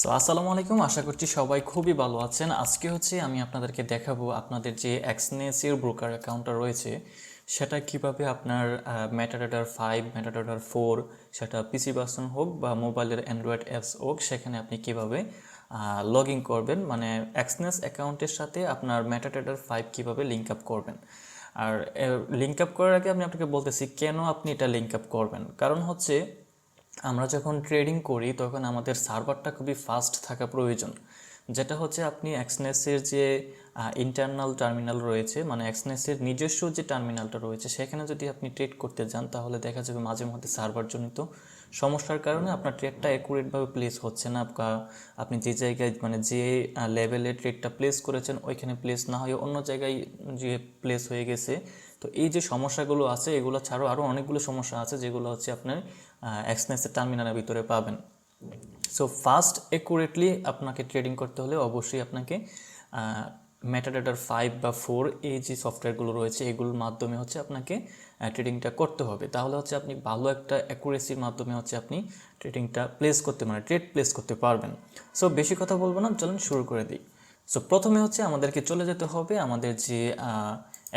So আসসালামু আলাইকুম। আশা করছি সবাই খুবই ভালো আছেন। আজকে হচ্ছে আমি আপনাদেরকে দেখাবো আপনাদের যে এক্সনেসের ব্রোকার অ্যাকাউন্টটা রয়েছে, সেটা কীভাবে আপনার ম্যাটাডাটার ফাইভ ম্যাটাডাটার ফোর সেটা পিসি ভার্সন হোক বা মোবাইলের অ্যান্ড্রয়েড অ্যাপস হোক, সেখানে আপনি কীভাবে লগ ইন করবেন। মানে এক্সনেস অ্যাকাউন্টের সাথে আপনার ম্যাটাডাটার ফাইভ কীভাবে লিঙ্ক আপ করবেন। আর লিঙ্ক আপ করার আগে আমি আপনাকে বলতেছি, কেন আপনি এটা লিঙ্ক আপ করবেন? কারণ হচ্ছে আমরা যখন ট্রেডিং করি, তখন আমাদের সার্ভারটা খুবই ফাস্ট থাকা প্রয়োজন। যেটা হচ্ছে আপনি এক্সনেসের যে ইন্টারনাল টার্মিনাল রয়েছে মানে এক্সনেসের নিজস্ব যে টার্মিনালটা রয়েছে, সেখানে যদি আপনি ট্রেড করতে যান, তাহলে দেখা যাবে মাঝে মধ্যে সার্ভারজনিত সমস্যার কারণে আপনার ট্রেডটা অ্যাকুরেটভাবে প্লেস হচ্ছে না আপনি যে জায়গায় মানে যে লেভেলে ট্রেডটা প্লেস করেছেন, ওইখানে প্লেস না হয়ে অন্য জায়গায় যে প্লেস হয়ে গেছে। তো এই যে সমস্যাগুলো আছে, এগুলো ছাড়াও আরও অনেকগুলো সমস্যা আছে যেগুলো হচ্ছে আপনার এক্সনেসের টার্মিনালের ভিতরে পাবেন। সো ফাস্ট একুরেটলি আপনাকে ট্রেডিং করতে হলে অবশ্যই আপনাকে মেটাডাটার ফাইভ বা ফোর এই যে সফটওয়্যারগুলো রয়েছে, এগুলোর মাধ্যমে হচ্ছে আপনাকে ট্রেডিংটা করতে হবে। তাহলে হচ্ছে আপনি ভালো একটা অ্যাকুরেসির মাধ্যমে হচ্ছে আপনি ট্রেডিংটা প্লেস করতে মানে ট্রেড প্লেস করতে পারবেন। সো বেশি কথা বলব না, চলুন শুরু করে দিই। সো প্রথমে হচ্ছে আমাদেরকে চলে যেতে হবে আমাদের যে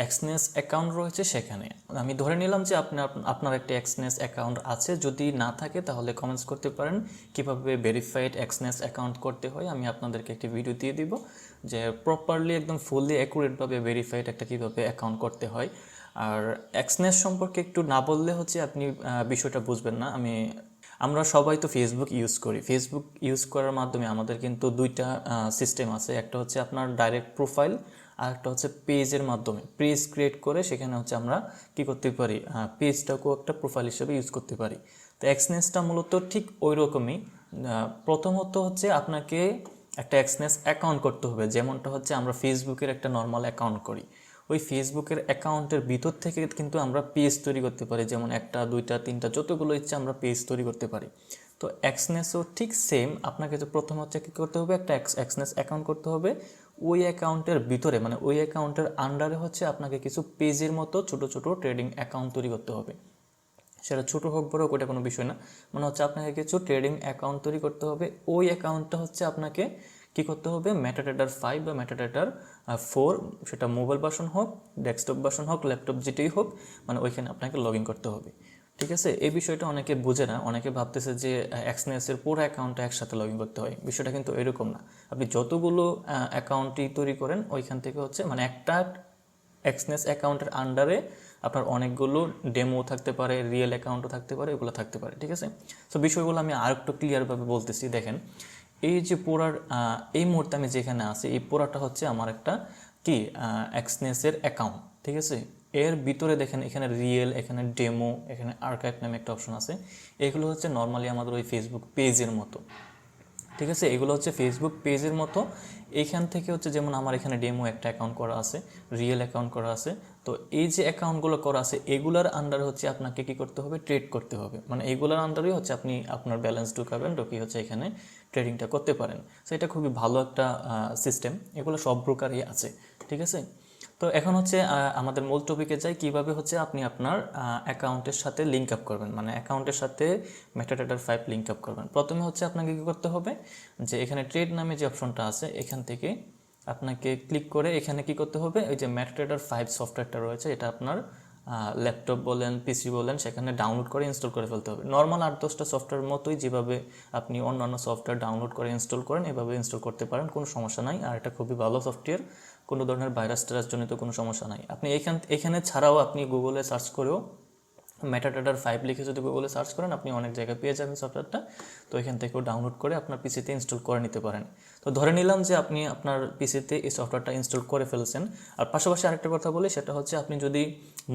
এক্সনেস অ্যাকাউন্ট রয়েছে সেখানে। আমি ধরে নিলাম যে আপনার আপনার একটা এক্সনেস অ্যাকাউন্ট আছে। যদি না থাকে তাহলে কমেন্টস করতে পারেন। কীভাবে ভেরিফাইড এক্সনেস অ্যাকাউন্ট করতে হয় আমি আপনাদেরকে একটি ভিডিও দিয়ে দিব যে প্রপারলি একদম ফুললি অ্যাকুরেটভাবে ভেরিফাইড একটা কীভাবে অ্যাকাউন্ট করতে হয়। আর এক্সনেস সম্পর্কে একটু না বললে হচ্ছে আপনি বিষয়টা বুঝবেন না। আমি আমরা সবাই তো ফেসবুক ইউজ করি। ফেসবুক ইউজ করার মাধ্যমে আমাদের কিন্তু দুইটা সিস্টেম আছে। একটা হচ্ছে আপনার ডাইরেক্ট প্রোফাইল আর একটা হচ্ছে পেজের মাধ্যমে। পেজ ক্রিয়েট করে সেখানে হচ্ছে আমরা কি করতে পারি? পেজটাকেও একটা প্রোফাইল হিসেবে ইউজ করতে পারি। তো এক্সনেসটা মূলত ঠিক ওই রকমই প্রথমত হচ্ছে আপনাকে একটা এক্সনেস অ্যাকাউন্ট করতে হবে। যেমনটা হচ্ছে আমরা ফেসবুকের একটা নর্মাল অ্যাকাউন্ট করি। ওই ফেসবুকের অ্যাকাউন্টের ভিতর থেকে কিন্তু আমরা পেজ তৈরি করতে পারি। যেমন একটা, দুইটা, তিনটা, যতগুলো ইচ্ছে আমরা পেজ তৈরি করতে পারি। তো এক্সনেসও ঠিক সেম আপনাকে তো প্রথম হচ্ছে কী করতে হবে? একটা এক্সনেস অ্যাকাউন্ট করতে হবে। ওই অ্যাকাউন্টের ভিতরে মানে ওই অ্যাকাউন্টের আন্ডারে হচ্ছে আপনাকে কিছু পেজের মতো ছোট ছোট ট্রেডিং অ্যাকাউন্ট তৈরি করতে হবে। সেটা ছোটো হোক, বড় হোক ওটা কোনো বিষয় না। মানে হচ্ছে আপনাকে কিছু ট্রেডিং অ্যাকাউন্ট তৈরি করতে হবে। ওই অ্যাকাউন্টটা হচ্ছে আপনাকে কি করতে হবে? ম্যাটাডাটার ফাইভ বা ম্যাটাডাটার ফোর সেটা মোবাইল বাসন হোক ডেস্কটপ বাসন হোক ল্যাপটপ যেটাই হোক মানে ওইখানে আপনাকে লগ ইন করতে হবে। ঠিক আছে? এই বিষয়টা অনেকে বোঝে না। অনেকে ভাবতেছে যে এক্সনেসের পুরো অ্যাকাউন্টটা একসাথে লগ ইন করতে হয়। বিষয়টা কিন্তু এরকম না। আপনি যতগুলো অ্যাকাউন্টই তৈরি করেন, ওইখান থেকে হচ্ছে মানে একটা এক্সনেস অ্যাকাউন্টের আন্ডারে আপনার অনেকগুলো ডেমো থাকতে পারে রিয়েল অ্যাকাউন্টও থাকতে পারে, এগুলো থাকতে পারে। ঠিক আছে? সো বিষয়গুলো আমি আর একটু ক্লিয়ারভাবে বলতেছি। দেখেন এই যে পোড়ার এই মুহূর্তে আমি যেখানে আছি, এই পোড়াটা হচ্ছে আমার একটা কি এক্সনেসের অ্যাকাউন্ট ঠিক আছে? এর ভিতরে দেখেন, এখানে রিয়েল এখানে ডেমো এখানে আর্কাইভ নামে একটা অপশন আছে। এগুলো হচ্ছে নর্মালি আমাদের ওই ফেসবুক পেজের মতো, ঠিক আছে? এগুলো হচ্ছে ফেসবুক পেজের মতো। এইখান থেকে হচ্ছে যেমন আমার এখানে ডেমো একটা অ্যাকাউন্ট করা আছে রিয়েল অ্যাকাউন্ট করা আছে। তো এই যে অ্যাকাউন্টগুলো করা আছে, এগুলার আন্ডারে হচ্ছে আপনাকে কি করতে হবে? ট্রেড করতে হবে। মানে এগুলার আন্ডারে হচ্ছে আপনি আপনার ব্যালেন্স ঢুকাবেন, ঢুকিয়ে হচ্ছে এখানে ট্রেডিংটা করতে পারেন। সো এটা খুবই ভালো একটা সিস্টেম এগুলো সব প্রকারই আছে। ঠিক আছে? তো এখন হচ্ছে আমাদের মূল টপিকে যাই। কীভাবে হচ্ছে আপনি আপনার অ্যাকাউন্টের সাথে লিঙ্ক আপ করবেন? মানে অ্যাকাউন্টের সাথে মেটাডাটার ফাইভ লিঙ্ক আপ করবেন। প্রথমে হচ্ছে আপনাকে কী করতে হবে? যে এখানে ট্রেড নামে যে অপশনটা আছে, এখান থেকে আপনাকে ক্লিক করে এখানে কি করতে হবে? ওই যে মেটাডাটার ফাইভ সফটওয়্যারটা রয়েছে, এটা আপনার ল্যাপটপ বলেন পিসি বলেন, সেখানে ডাউনলোড করে ইনস্টল করে ফেলতে হবে। নর্মাল আট দশটা সফটওয়্যার মতোই যেভাবে আপনি অন্যান্য সফটওয়্যার ডাউনলোড করে ইনস্টল করেন, এভাবে ইনস্টল করতে পারেন, কোনো সমস্যা নাই। আর এটা খুবই ভালো সফটওয়্যার কোনো ধরনের ভাইরাস টেরাস জনিত কোনো সমস্যা নাই। আপনি এখান, এখানে ছাড়াও আপনি গুগলে সার্চ করেও মেটাডাটার ফাইভ লিখে যদি গুগলে সার্চ করেন, আপনি অনেক জায়গায় পেয়ে যাবেন সফটওয়্যারটা তো এখান থেকেও ডাউনলোড করে আপনার পিসিতে ইনস্টল করে নিতে পারেন। তো ধরে নিলাম যে আপনি আপনার পিসিতে এই সফটওয়্যারটা ইনস্টল করে ফেলছেন। আর পাশাপাশি আরেকটা কথা বলি, সেটা হচ্ছে আপনি যদি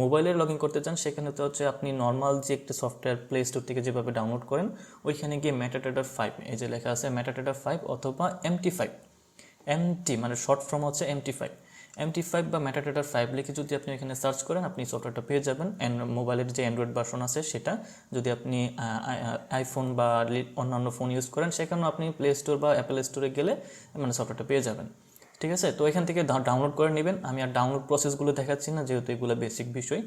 মোবাইলে লগ ইন করতে চান, সেখানে তো হচ্ছে আপনি নর্মাল যে একটা সফটওয়্যার প্লে স্টোর থেকে যেভাবে ডাউনলোড করেন, ওইখানে গিয়ে মেটাডাটার ফাইভ এই যে লেখা আছে মেটাডাটার ফাইভ অথবা এমটি ফাইভ এমটি মানে শর্ট ফর্ম হচ্ছে এমটি ফাইভ এমটি ফাইভ বা মেটাডাটার ফাইভ লিখে যদি আপনি এখানে সার্চ করেন, আপনি সফটওয়্যারটা পেয়ে যাবেন। অ্যান্ড মোবাইলের যে অ্যান্ড্রয়েড ভার্সন আছে, সেটা যদি আপনি আইফোন বা অন্যান্য ফোন ইউজ করেন, সেখানেও আপনি প্লে স্টোর বা অ্যাপেল স্টোরে গেলে মানে সফটওয়্যারটা পেয়ে যাবেন। ঠিক আছে? তো এখান থেকে ডাউনলোড করে নেবেন। আমি আর ডাউনলোড প্রসেসগুলো দেখাচ্ছি না, যেহেতু এগুলো বেসিক বিষয়।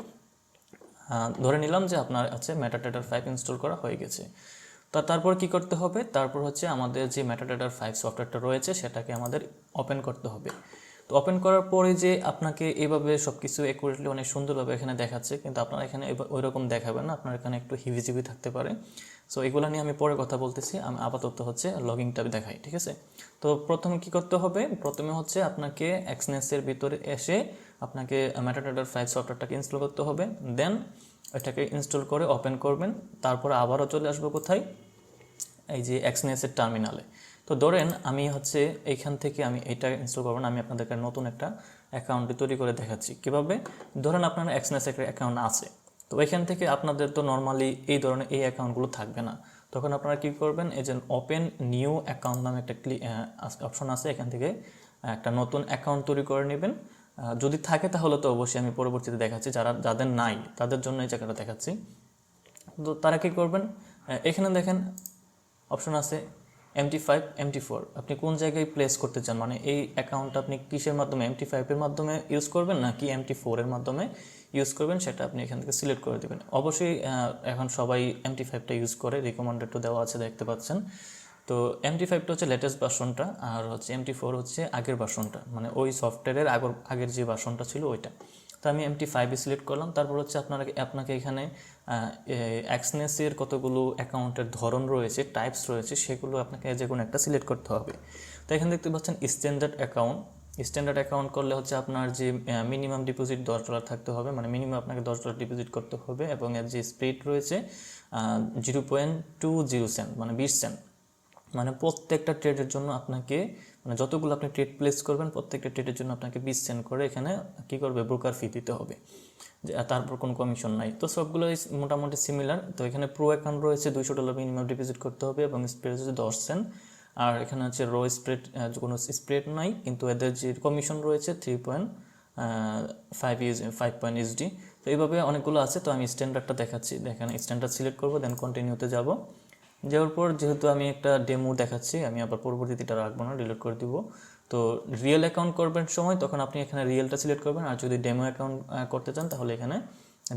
ধরে নিলাম যে আপনার আছে মেটাডাটার ফাইভ ইনস্টল করা হয়ে গেছে। তো তারপর কি করতে হবে? তারপর হচ্ছে আমাদের যে মেটাডাটার ফাইভ সফটওয়্যারটা রয়েছে, সেটাকে আমাদের ওপেন করতে হবে। তো ওপেন করার পরে যে আপনাকে এইভাবে সব কিছু একুরেটলি অনেক সুন্দরভাবে এখানে দেখাচ্ছে, কিন্তু আপনার এখানে ওই রকম দেখাবে না। আপনার এখানে একটু হিভিজিবি থাকতে পারে। সো এগুলো নিয়ে আমি পরে কথা বলতেছি। আমি আপাতত হচ্ছে লগিংটা দেখাই, ঠিক আছে? তো প্রথমে কি করতে হবে? প্রথমে হচ্ছে আপনাকে এক্সনেসের ভিতরে এসে আপনাকে মেটাডাটার ফাইভ সফটওয়্যারটাকে ইনস্টল করতে হবে। দেন এটাকে ইনস্টল করে ওপেন করবেন। তারপর আবারও চলে আসব কোথায়? এই যে এক্সনেসের টার্মিনালে তো ধরেন আমি হচ্ছে এইখান থেকে আমি এটা ইনস্টল করব না, আমি আপনাদেরকে নতুন একটা অ্যাকাউন্ট তৈরি করে দেখাচ্ছি। কীভাবে? ধরেন আপনার এক্সনেস একটা অ্যাকাউন্ট আছে, তো এখান থেকে আপনাদের তো নর্মালি এই ধরনের এই অ্যাকাউন্টগুলো থাকবে না। তখন আপনারা কী করবেন, এই যে ওপেন নিউ অ্যাকাউন্ট নামে একটা ক্লি অপশন আছে, এখান থেকে একটা নতুন অ্যাকাউন্ট তৈরি করে নেবেন। যদি থাকে তাহলে তো অবশ্যই আমি পরবর্তীতে দেখাচ্ছি, যারা, যাদের নাই, তাদের জন্য এই জায়গাটা দেখাচ্ছি। তো তারা কী করবেন এখানে দেখেন অপশন আছে এমটি ফাইভ এমটি ফোর আপনি কোন জায়গায় প্লেস করতে চান? মানে এই অ্যাকাউন্ট আপনি কিসের মাধ্যমে? এমটি ফাইভের মাধ্যমে ইউজ করবেন নাকি এমটি ফোরের মাধ্যমে ইউজ করবেন? সেটা আপনি এখান থেকে সিলেক্ট করে দেবেন। অবশ্যই এখন সবাই এমটি ফাইভটা ইউজ করে রিকমেন্ডেড দেওয়া আছে, দেখতে পাচ্ছেন। তো এমটি ফাইভটা হচ্ছে লেটেস্ট ভার্সনটা আর হচ্ছে এমটি ফোর হচ্ছে আগের ভার্সনটা মানে ওই সফটওয়্যারের আগর, আগের যে ভার্সনটা ছিল ওইটা। তো আমি এমটি ফাইভে সিলেক্ট করলাম। তারপর হচ্ছে আপনারা আপনাকে এখানে অ্যাক্সনেসের কতগুলো অ্যাকাউন্টের ধরন রয়েছে টাইপস রয়েছে, সেগুলো আপনাকে যে কোনো একটা সিলেক্ট করতে হবে। তো এখানে দেখতে পাচ্ছেন স্ট্যান্ডার্ড অ্যাকাউন্ট স্ট্যান্ডার্ড অ্যাকাউন্ট করলে হচ্ছে আপনার যে মিনিমাম ডিপোজিট দশ ডলার থাকতে হবে মানে মিনিমাম আপনাকে দশ ডলার ডিপোজিট করতে হবে এবং এর যে স্প্রিড রয়েছে zero point two zero cent মানে বিশ সেন্ট মানে প্রত্যেকটা ট্রেডের জন্য আপনাকে মানে যতগুলো আপনি ট্রেড প্লেস করবেন, প্রত্যেকটা ট্রেডের জন্য আপনাকে বিশ সেন্ট করে এখানে কি করবে? ব্রোকার ফি দিতে হবে। তারপর কোনো কমিশন নাই। তো সবগুলো মোটামুটি সিমিলার তো এখানে প্রো অ্যাকাউন্ট রয়েছে, দুইশো ডলার মিনিমাম ডিপোজিট করতে হবে এবং স্প্রেড হচ্ছে দশ সেন্ট আর এখানে হচ্ছে রো স্প্রেড কোনো স্প্রেড নাই, কিন্তু এদের যে কমিশন রয়েছে three point five use five point USD তো এইভাবে অনেকগুলো আছে, তো আমি স্ট্যান্ডার্ডটা দেখাচ্ছি। দেখেন স্ট্যান্ডার্ড সিলেক্ট করব দেন কন্টিনিউতে যাব। যাওয়ার পর যেহেতু আমি একটা ডেমো দেখাচ্ছি, আমি আবার পরবর্তীতে এটা রাখব না ডিলিট করে দিব। তো রিয়েল অ্যাকাউন্ট করবেন সময়, তখন আপনি এখানে রিয়েলটা সিলেক্ট করবেন আর যদি ডেমো অ্যাকাউন্ট করতে চান তাহলে এখানে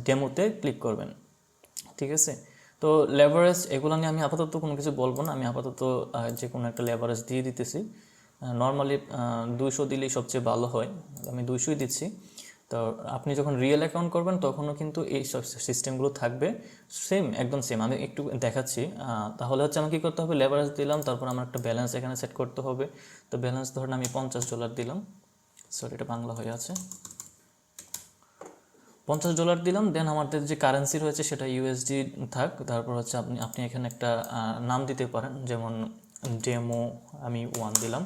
ডেমোতে ক্লিক করবেন। ঠিক আছে? তো লেভারেজ এগুলো নিয়ে আমি আপাতত কোনো কিছু বলব না। আমি আপাতত যে কোনো একটা লেভারেজ দিয়ে দিতেছি। নর্মালি দুইশো দিলেই সবচেয়ে ভালো হয়। আমি দুইশোই দিচ্ছি। তো আপনি যখন রিয়েল অ্যাকাউন্ট করবেন, তখনও কিন্তু এই সব সিস্টেমগুলো থাকবে। সেম একদম সেম আমি একটু দেখাচ্ছি। তাহলে হচ্ছে আমাকে কী করতে হবে? লেভারেজ দিলাম, তারপর আমার একটা ব্যালেন্স এখানে সেট করতে হবে। তো ব্যালেন্স ধরেন আমি পঞ্চাশ ডলার দিলাম। সরি এটা বাংলা হয়ে আছে। পঞ্চাশ ডলার দিলাম দেন আমাদের যে কারেন্সি রয়েছে, সেটা ইউএসডি থাক। তারপর হচ্ছে আপনি আপনি এখানে একটা নাম দিতে পারেন। যেমন ডেমো আমি ওয়ান দিলাম।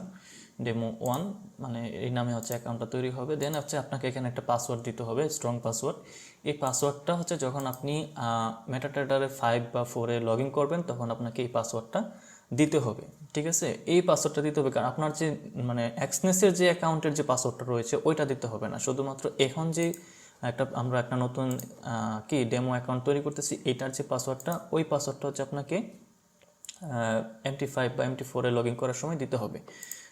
ডেমো ওয়ান মানে এই নামে হচ্ছে অ্যাকাউন্টটা তৈরি হবে। দেন হচ্ছে আপনাকে এখানে একটা পাসওয়ার্ড দিতে হবে স্ট্রং পাসওয়ার্ড এই পাসওয়ার্ডটা হচ্ছে যখন আপনি মেটাটাটারে ফাইভ বা ফোরে লগ ইন করবেন, তখন আপনাকে এই পাসওয়ার্ডটা দিতে হবে। ঠিক আছে? এই পাসওয়ার্ডটা দিতে হবে, কারণ আপনার যে মানে অ্যাক্সনেসের যে অ্যাকাউন্টের যে পাসওয়ার্ডটা রয়েছে, ওইটা দিতে হবে না। শুধুমাত্র এখন যে একটা, আমরা একটা নতুন কি ডেমো অ্যাকাউন্ট তৈরি করতেছি, এটার যে পাসওয়ার্ডটা ওই পাসওয়ার্ডটা হচ্ছে আপনাকে এমটি ফাইভ বা এমটি ফোরে লগ ইন করার সময় দিতে হবে।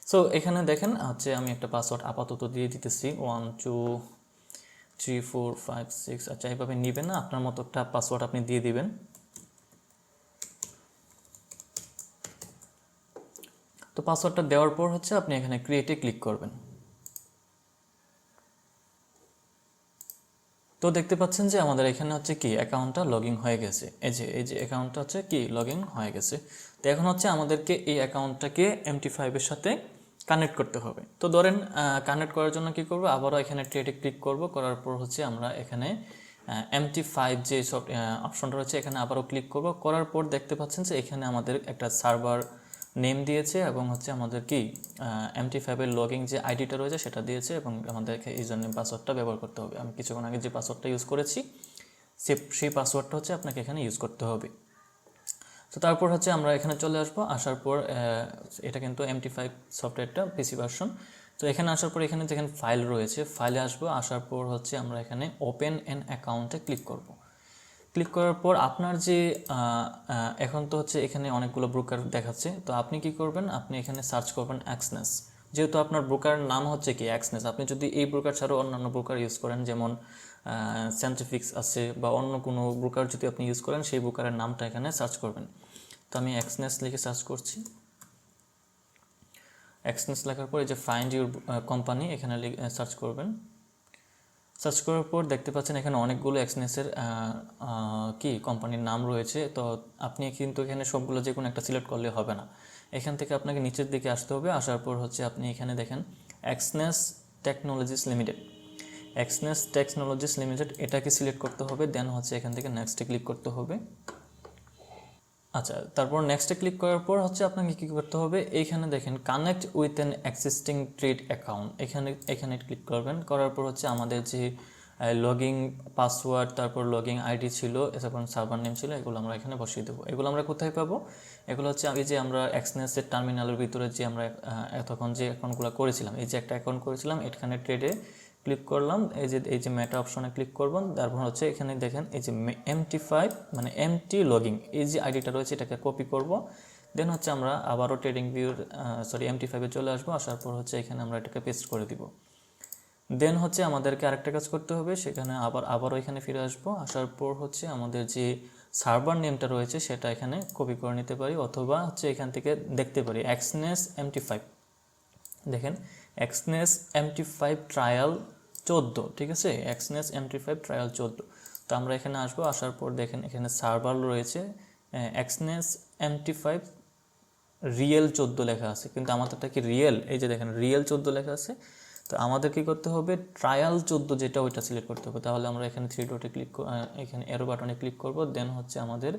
সো এখানে দেখেন, হচ্ছে আমি একটা পাসওয়ার্ড আপাতত দিয়ে দিতেছি। One two three four five six আচ্ছা এইভাবে নেবেন না, আপনার মতো একটা পাসওয়ার্ড আপনি দিয়ে দিবেন। তো পাসওয়ার্ডটা দেওয়ার পর হচ্ছে আপনি এখানে ক্রিয়েটে ক্লিক করবেন। তো দেখতে পাচ্ছেন যে আমাদের এখানে হচ্ছে কি অ্যাকাউন্টটা লগ হয়ে গেছে। এই যে এই যে অ্যাকাউন্টটা হচ্ছে কি লগ হয়ে গেছে। তো এখন হচ্ছে আমাদেরকে এই অ্যাকাউন্টটাকে এমটি ফাইভের সাথে কানেক্ট করতে হবে। তো ধরেন কানেক্ট করার জন্য কি করব? আবারও এখানে ট্রেডে ক্লিক করব। করার পর হচ্ছে আমরা এখানে এমটি ফাইভ যে সব অপশনটা রয়েছে, এখানে আবারও ক্লিক করব। করার পর দেখতে পাচ্ছেন যে এখানে আমাদের একটা সার্ভার নেম দিয়েছে এবং হচ্ছে আমাদের কি এমটি ফাইভের লগিং যে আইডিটা রয়েছে সেটা দিয়েছে এবং আমাদেরকে ইউজার নেম পাসওয়ার্ডটা ব্যবহার করতে হবে। আমি কিছুক্ষণ আগে যে পাসওয়ার্ডটা ইউজ করেছি, সে, সেই পাসওয়ার্ডটা হচ্ছে আপনাকে এখানে ইউজ করতে হবে। তো তারপর হচ্ছে আমরা এখানে চলে আসব। আসার পর এটা কিন্তু এমটি ফাইভ সফটওয়্যারটা পিসি ভার্সন তো এখানে আসার পর এখানে যেখানে ফাইল রয়েছে। ফাইলে আসব, আসার পর হচ্ছে আমরা এখানে ওপেন এন অ্যাকাউন্টে ক্লিক করব। ক্লিক করার পর আপনার যে এখন তো হচ্ছে এখানে অনেকগুলো ব্রোকার দেখাচ্ছে। তো আপনি কি করবেন? আপনি এখানে সার্চ করবেন অ্যাক্সনেস যেহেতু আপনার ব্রোকার নাম হচ্ছে কি অ্যাক্সনেস আপনি যদি এই ব্রোকার ছাড়াও অন্যান্য ব্রোকার ইউজ করেন, যেমন সায়েন্টিফিক্স আছে বা অন্য কোনো ব্রোকার যদি আপনি ইউজ করেন, সেই ব্রোকারের নামটা এখানে সার্চ করবেন। তো আমি এক্সনেস লিখে সার্চ করছি। এক্সনেস লেখার পর যে ফাইন্ড ইউর কোম্পানি এখানে সার্চ করবেন। সার্চ করার পর দেখতে পাচ্ছেন এখানে অনেকগুলো এক্সনেসের কি কোম্পানির নাম রয়েছে। তো আপনি কিন্তু এখানে সবগুলো যে কোনো একটা সিলেক্ট করলে হবে না। এখান থেকে আপনাকে নিচের দিকে আসতে হবে। আসার পর হচ্ছে আপনি এখানে দেখেন Exness technologies limited Exness technologies limited এটাকে সিলেক্ট করতে হবে দেন হচ্ছে এখান থেকে নেক্সটে ক্লিক করতে হবে। আচ্ছা তারপর নেক্সটে ক্লিক করার পর হচ্ছে আপনাকে কী করতে হবে? এইখানে দেখেন connect with an existing trade account এখানে এখানে ক্লিক করবেন, করার পর হচ্ছে আমাদের যে লগিং পাসওয়ার্ড তারপর লগিং আইডি ছিল তারপর সার্ভার নেম ছিল, এগুলো আমরা এখানে বসিয়ে দেবো। এগুলো আমরা কোথায় পাবো? এগুলো হচ্ছে এই যে আমরা এক্সনেসের টার্মিনালের ভিতরে যে আমরা এতক্ষণ যে অ্যাকাউন্টগুলো করেছিলাম, এই যে একটা অ্যাকাউন্ট করেছিলাম, এখানে ট্রেডে ক্লিক করলাম, এই যে এই যে মেটা অপশনে ক্লিক করবেন তারপর হচ্ছে এখানে দেখেন, এই যে এমটি ফাইভ মানে এমটি লগিং এই যে আইডিটা রয়েছে এটাকে কপি করব। দেন হচ্ছে আমরা আবারও ট্রেডিং ভিউর সরি এমটি ফাইভে চলে আসব, আসার পর হচ্ছে এখানে আমরা এটাকে পেস্ট করে দিব। দেন হচ্ছে আমাদেরকে আরেকটা কাজ করতে হবে, সেখানে আবার, আবারও এখানে ফিরে আসব, আসার পর হচ্ছে আমাদের যে সার্ভার নেমটা রয়েছে, সেটা এখানে কপি করে নিতে পারি, অথবা হচ্ছে এখান থেকে দেখতে পারি এক্সনেস এমটি ফাইভ দেখেন এক্সনেস এমটি ফাইভ ট্রায়াল চোদ্দ, ঠিক আছে? এক্সনেস এমটি ফাইভ ট্রায়াল চোদ্দ। তো আমরা এখানে আসব, আসার পর দেখেন এখানে সার্ভার রয়েছে এক্সনেস এমটি ফাইভ রিয়েল চোদ্দ লেখা আছে। কিন্তু আমাদেরটা কি রিয়েল এই যে দেখেন রিয়েল চোদ্দ লেখা আছে। তো আমাদের কি করতে হবে? ট্রায়াল চোদ্দ যেটা, ওইটা সিলেক্ট করতে হবে। তাহলে আমরা এখানে থ্রি ডটে ক্লিক এখানে এরো বাটনে ক্লিক করব। দেন হচ্ছে আমাদের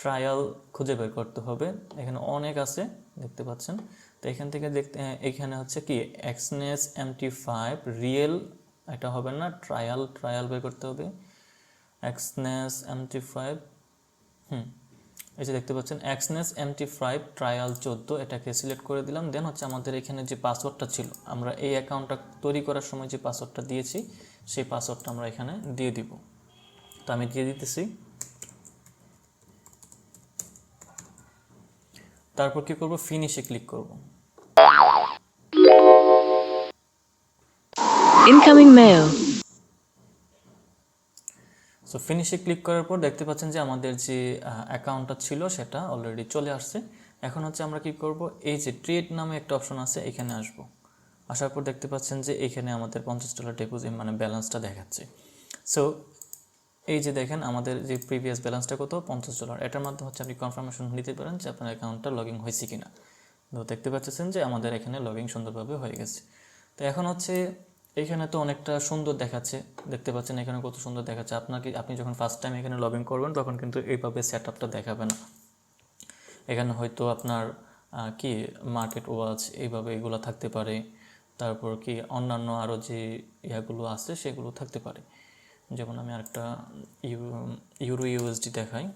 ট্রায়াল খুঁজে বের করতে হবে। এখানে অনেক আছে, দেখতে পাচ্ছেন। তো এখান থেকে দেখতে এখানে হচ্ছে কি এক্সনেস এমটি ফাইভ রিয়েল এটা হবে না ট্রায়াল ট্রায়াল বের করতে হবে। এক্সনেস এমটি ফাইভ হুম, এই যে দেখতে পাচ্ছেন এক্সনেস এমটি ফাইভ ট্রায়াল চোদ্দ, এটাকে সিলেক্ট করে দিলাম। দেন হচ্ছে আমাদের এখানে যে পাসওয়ার্ডটা ছিল, আমরা এই অ্যাকাউন্টটা তৈরি করার সময় যে পাসওয়ার্ডটা দিয়েছি, সেই পাসওয়ার্ডটা আমরা এখানে দিয়ে দিব। তো আমি দিয়ে দিতেছি। তারপর কি করব? ফিনিশে ক্লিক করব। Incoming mail. সো ফিনিশে ক্লিক করার পর দেখতে পাচ্ছেন যে আমাদের যে অ্যাকাউন্টটা ছিল সেটা অলরেডি চলে আসছে। এখন হচ্ছে আমরা কি করব? এই যে ট্রেড নামে একটা অপশন আছে এখানে আসব। আসার পর দেখতে পাচ্ছেন যে এখানে আমাদের পঞ্চাশ ডলার ডেপোজিট মানে ব্যালেন্সটা দেখাচ্ছে। সো এই যে দেখেন, আমাদের যে প্রিভিয়াস ব্যালেন্সটা কত? পঞ্চাশ ডলার এটার মাধ্যমে হচ্ছে আপনি কনফার্মেশন নিতে পারেন যে আপনার অ্যাকাউন্টটা লগ হয়েছে কিনা। তো দেখতে পাচ্ছেন যে আমাদের এখানে লগ সুন্দরভাবে হয়ে গেছে। তো এখন হচ্ছে এখানে তো অনেকটা সুন্দর দেখাচ্ছে। দেখতে পাচ্ছেন এখানে কত সুন্দর দেখাচ্ছে। আপনাকে, আপনি যখন ফার্স্ট টাইম এখানে লগ ইন করবেন, তখন কিন্তু এইভাবে সেট আপটা দেখাবে না। এখানে হয়তো আপনার কি মার্কেট ওয়াচ এইভাবে এগুলো থাকতে পারে। তারপর কি অন্যান্য আরও যে ইয়াগুলো আছে, সেগুলো থাকতে পারে। যেমন আমি আরেকটা ইউরো ইউএসডি দেখাই।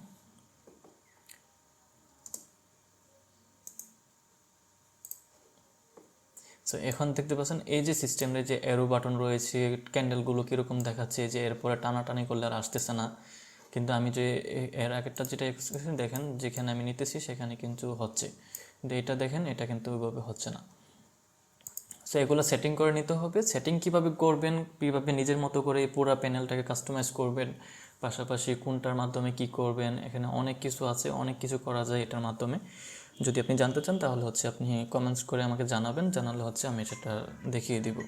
সো এখন দেখতে পাচ্ছেন, এই যে সিস্টেমে যে এরো বাটন রয়েছে ক্যান্ডেলগুলো কীরকম দেখাচ্ছে যে এরপরে টানাটানি করলে আর আসতেছে না। কিন্তু আমি যে এর আগেরটা যেটা দেখেন, যেখানে আমি নিতেছি সেখানে কিন্তু হচ্ছে। কিন্তু এটা দেখেন, এটা কিন্তু ওইভাবে হচ্ছে না। সো এগুলো সেটিং করে নিতে হবে। সেটিং কীভাবে করবেন, কীভাবে নিজের মতো করে পুরো প্যানেলটাকে কাস্টমাইজ করবেন, পাশাপাশি কোনটার মাধ্যমে কি করবেন, এখানে অনেক কিছু আছে, অনেক কিছু করা যায় এটার মাধ্যমে। যদি আপনি জানতে চান, তাহলে হচ্ছে আপনি কমেন্টস করে আমাকে জানাবেন, জানালে হচ্ছে আমি সেটা দেখিয়ে দিব।